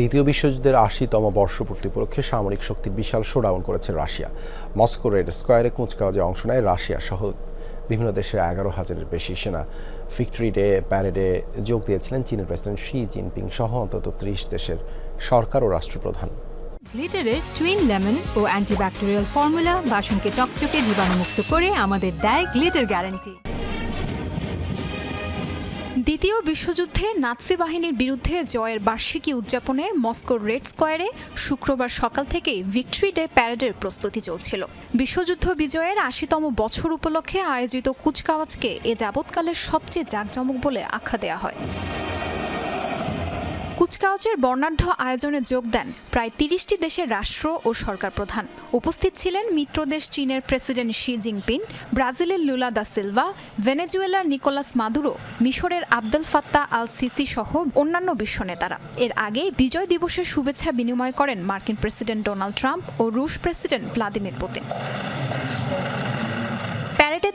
দ্বিতীয় বিশ্বযুদ্ধের আশিতম বর্ষপূর্তি উপলক্ষে সামরিক শক্তির বিশাল শোডাউন করেছে রাশিয়া। মস্কো রেড স্কোয়ারে কুচকাওয়াজে অংশ নেয় রাশিয়া সহ বিভিন্ন দেশের এগারো হাজারের বেশি সেনা। ভিক্টরি ডে প্যারেডে যোগ দিয়েছিলেন চীনের প্রেসিডেন্ট শি জিনপিং সহ অন্তত ত্রিশ দেশের সরকার ও রাষ্ট্রপ্রধান। গ্লিটারের টুইন লেমন ও অ্যান্টিব্যাকটেরিয়াল ফর্মুলা বাসনকে চকচকে জীবাণুমুক্ত করে আমাদের দেয় গ্লিটার গ্যারান্টি। দ্বিতীয় বিশ্বযুদ্ধে নাৎসি বাহিনীর বিরুদ্ধে জয়ের বার্ষিকী উদযাপনে মস্কোর রেড স্কোয়ারে শুক্রবার সকাল থেকে ভিক্টরি ডে প্যারেডের প্রস্তুতি চলছিল। বিশ্বযুদ্ধ বিজয়ের আশিতম বছর উপলক্ষে আয়োজিত কুচকাওয়াজকে এ যাবৎকালের সবচেয়ে জাঁকজমক বলে আখ্যা দেয়া হয়। কুচকাওয়াজের বর্ণাঢ্য আয়োজনে যোগ দেন প্রায় তিরিশটি দেশের রাষ্ট্র ও সরকার প্রধান। উপস্থিত ছিলেন মিত্রদেশ চীনের প্রেসিডেন্ট শি জিনপিং, ব্রাজিলের লুলা দা সিলভা, ভেনেজুয়েলার নিকোলাস মাদুরো, মিশরের আবদেল ফাত্তা আল সিসি সহ অন্যান্য বিশ্ব নেতারা। এর আগে বিজয় দিবসের শুভেচ্ছা বিনিময় করেন মার্কিন প্রেসিডেন্ট ডোনাল্ড ট্রাম্প ও রুশ প্রেসিডেন্ট ভ্লাদিমির পুতিন।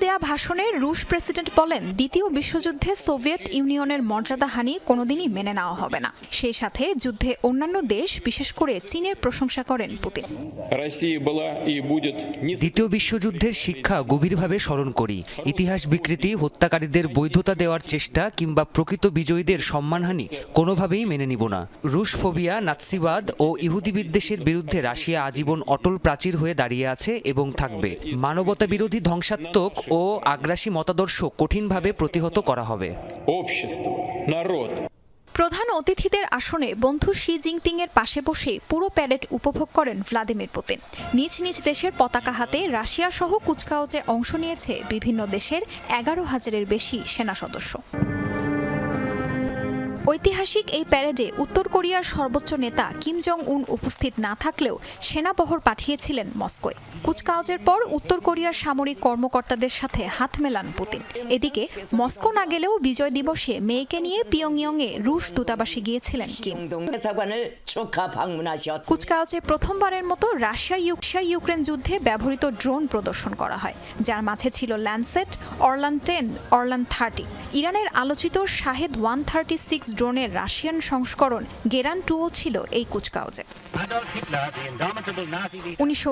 দেয়া ভাষণে রুশ প্রেসিডেন্ট বলেন দ্বিতীয় বিশ্বযুদ্ধে সোভিয়েত ইউনিয়নের মর্যাদাহানি কোনোদিনই মেনে নেওয়া হবে না। সেই সাথে যুদ্ধে অন্যান্য দেশ বিশেষ করে চীনের প্রশংসা করেন পুতিন। দ্বিতীয় বিশ্বযুদ্ধের শিক্ষা গভীরভাবে স্মরণ করি। ইতিহাস বিকৃতি হত্যাকারীদের বৈধতা দেওয়ার চেষ্টা কিংবা প্রকৃত বিজয়ীদের সম্মানহানি কোনোভাবেই মেনে নিব না। রুশ ফোবিয়া নাৎসিবাদ ও ইহুদি বিদ্বেষের বিরুদ্ধে রাশিয়া আজীবন অটল প্রাচীর হয়ে দাঁড়িয়ে আছে এবং থাকবে। মানবতা বিরোধী ধ্বংসাত্মক ও আগ্রাসী মতাদর্শ কঠিনভাবে প্রতিহত করা হবে। প্রধান অতিথিদের আসনে বন্ধু শি জিনপিং এর পাশে বসে পুরো প্যারেড উপভোগ করেন ভ্লাদিমির পুতিন। নিজ নিজ দেশের পতাকা হাতে রাশিয়া সহ কুচকাওজে অংশ নিয়েছে বিভিন্ন দেশের এগারো হাজারের বেশি সেনা সদস্য। ঐতিহাসিক এই প্যারেডে উত্তর কোরিয়ার সর্বোচ্চ নেতা কিম জং উন উপস্থিত না থাকলেও সেনাবহর পাঠিয়েছিলেন মস্কোয়। কুচকাওয়াজের পর উত্তর কোরিয়ার সামরিক কর্মকর্তাদের সাথে হাত মেলান পুতিন। এদিকে মস্কো না গেলেও বিজয় দিবসে মেয়েকে নিয়ে পিয়ংইয়ংয়ে রুশ দূতাবাসে গিয়েছিলেন কিম। কুচকাওয়াজে প্রথমবারের মতো রাশিয়া ইউক্রিয়া ইউক্রেন যুদ্ধে ব্যবহৃত ড্রোন প্রদর্শন করা হয়, যার মাঝে ছিল Landsat, Orlan ten, Orlan thirty. ইরানের আলোচিত শাহেদ ওয়ান থার্টি সিক্স ড্রোনের রাশিয়ান সংস্করণ গেরান টুও ছিল এই কুচকাওয়াজে। উনিশশো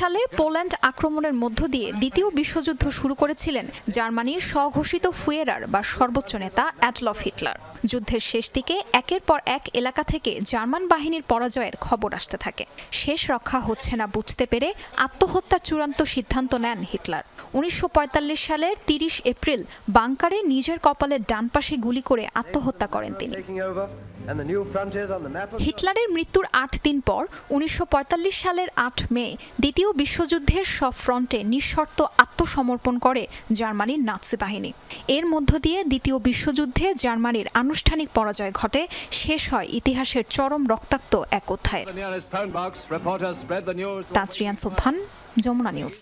সালে পোল্যান্ড আক্রমণের মধ্য দিয়ে দ্বিতীয় বিশ্বযুদ্ধ শুরু করেছিলেন জার্মানির স্বঘোষিত ফুয়েরার বা সর্বোচ্চ নেতা অ্যাটলফ হিটলার। যুদ্ধের শেষ দিকে একের পর এক এলাকা থেকে জার্মান বাহিনীর পরাজয়ের খবর আসতে থাকে। শেষ রক্ষা হচ্ছে না বুঝতে পেরে আত্মহত্যার চূড়ান্ত সিদ্ধান্ত নেন হিটলার। উনিশশো সালের তিরিশ এপ্রিল বাংকারে নিজের কপালের ডান পাশে গুলি করে আত্মহত্যা করেন তিনি। হিটলারের মৃত্যুর আট দিন পর উনিশশো সালের আট মে দ্বিতীয় বিশ্বযুদ্ধের সব ফ্রন্টে নিঃশর্ত আত্মসমর্পণ করে জার্মানির নাৎসি বাহিনী। এর মধ্য দিয়ে দ্বিতীয় বিশ্বযুদ্ধে জার্মানির আনুষ্ঠানিক পরাজয় ঘটে শেষ হয় ইতিহাসের চরম রক্তাক্ত এক news. তাজরিয়ান সোবহান যমুনা নিউজ